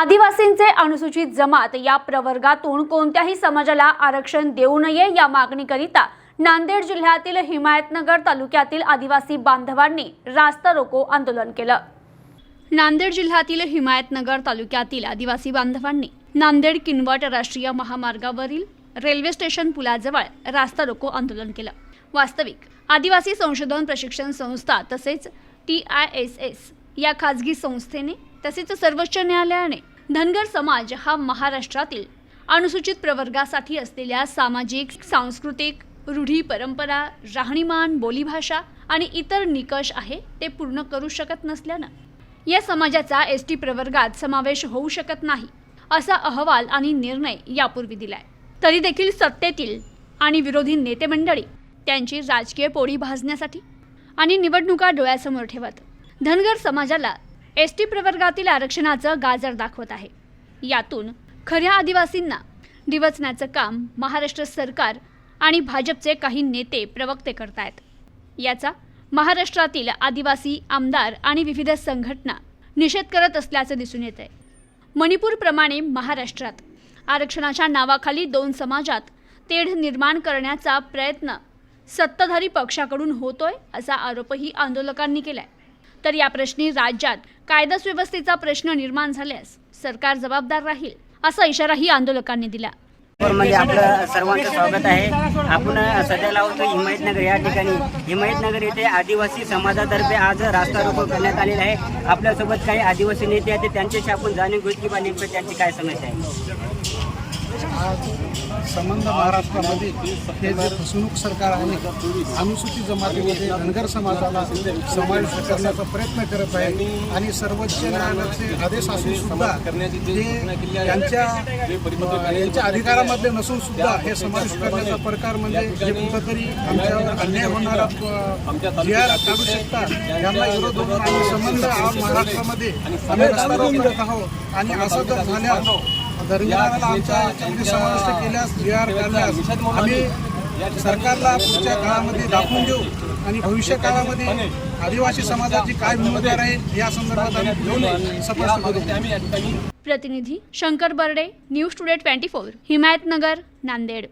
आदिवासींचे अनुसूचित जमात या प्रवर्गातून कोणत्याही समाजाला आरक्षण देऊ नये या मागणीकरिता नांदेड जिल्ह्यातील हिमायतनगर तालुक्यातील आदिवासी बांधवांनी रास्ता रोको आंदोलन केलं. नांदेड जिल्ह्यातील हिमायतनगर तालुक्यातील आदिवासी बांधवांनी नांदेड किनवट राष्ट्रीय महामार्गावरील रेल्वे स्टेशन पुलाजवळ रास्ता रोको आंदोलन केलं. वास्तविक आदिवासी संशोधन प्रशिक्षण संस्था तसेच टी आय एस एस या खाजगी संस्थेने तसेच सर्वोच्च न्यायालयाने धनगर समाज हा महाराष्ट्रातील अनुसूचित प्रवर्गासाठी असलेल्या सामाजिक सांस्कृतिक रूढी परंपरा राहणीमान बोलीभाषा आणि इतर निकष आहे ते पूर्ण करू शकत नसल्यानं या समाजाचा एस टी प्रवर्गात समावेश होऊ शकत नाही असा अहवाल आणि निर्णय यापूर्वी दिलाय. तरी देखील सत्तेतील आणि विरोधी नेते मंडळी त्यांची राजकीय पोळी भाजण्यासाठी आणि निवडणुका डोळ्यासमोर ठेवत धनगर समाजाला एस टी प्रवर्गातील आरक्षणाचं गाजर दाखवत आहे. यातून खऱ्या आदिवासींना डिवचण्याचं काम महाराष्ट्र सरकार आणि भाजपचे काही नेते प्रवक्ते करतायत. याचा महाराष्ट्रातील आदिवासी आमदार आणि विविध संघटना निषेध करत असल्याचं दिसून येत आहे मणिपूरप्रमाणे महाराष्ट्रात आरक्षणाच्या नावाखाली दोन समाजात तेढ निर्माण करण्याचा प्रयत्न सत्ताधारी पक्षाकडून होतोय असा आरोपही आंदोलकांनी केलाय. तर या प्रश्नी राज्यात कायदा सुव्यवस्थेचा प्रश्न निर्माण झाल्यास सरकार जबाबदार राहील असा इशाराही आंदोलकांनी दिला. मध्ये आपलं सर्वांचं स्वागत आहे. आपण सध्याला होतो हिमायतनगर या ठिकाणी. हिमायतनगर येथे आदिवासी समाजातर्फे आज रास्ता रोको करण्यात आलेला आहे. आपल्यासोबत काही आदिवासी नेते आहेत त्यांच्याशी आपण जाणून घेऊ की बा नेमकं त्यांची काय समस्या आहे. आज संबंध महाराष्ट्रामध्ये हे जे फसवणूक सरकार आहे अनुसूचित जमातीमध्ये धनगर समाजाला समावेश करण्याचा प्रयत्न करत आहे आणि सर्वोच्च न्यायालयाचे आदेश असून सुद्धा ते यांच्या यांच्या अधिकारामध्ये नसून सुद्धा हे समावेश करण्याचा प्रकार म्हणजे जे कुठंतरी आमच्यावर अन्याय होणारा जिहार काढू शकतात यांना विरोध होऊन आम्ही संबंध आज महाराष्ट्रामध्ये आम्ही रस्ता करत आहोत. आणि असं जर झाल्यास धर्मीयाला आमच्या याच्यामध्ये समाविष्ट केल्यास जी आर काढल्यास आम्ही सरकारला पुढच्या काळामध्ये दाखवून देऊ आणि भविष्य काळामध्ये आदिवासी समाजाची काय भूमिका राहील या संदर्भात आम्ही घेऊन स्पष्ट करू. प्रतिनिधी Shankar Barde news today twenty four Himayatnagar Nanded.